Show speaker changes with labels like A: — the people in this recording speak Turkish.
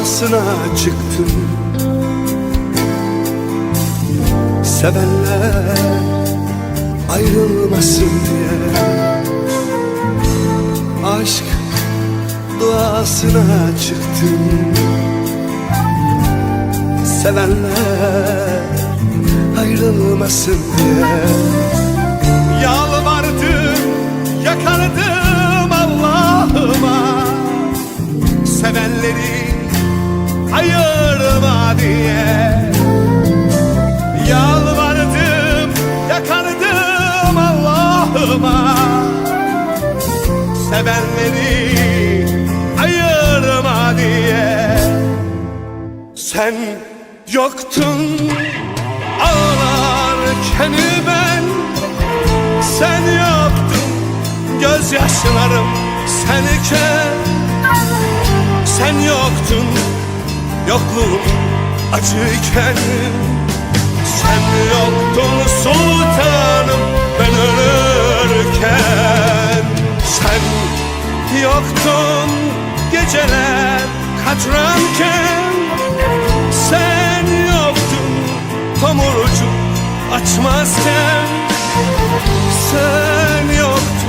A: duasına çıktım. Sevenler ayrılmasın diye. Aşk duasına çıktım. Sevenler ayrılmasın diye. Yalvardım, yakardım Allah'ıma. Sevenleri ayırma diye. Yalvardım, yakardım Allah'ıma. Sevenleri ayırma diye. Sen yoktun ağlarken ben. Sen yoktun gözyaşlarım senken. Sen yoktun yokluğum acıyken Sen yoktun sultanım ben ölürken. Sen yoktun geceler katranken. Sen yoktun tomurcuk açmazken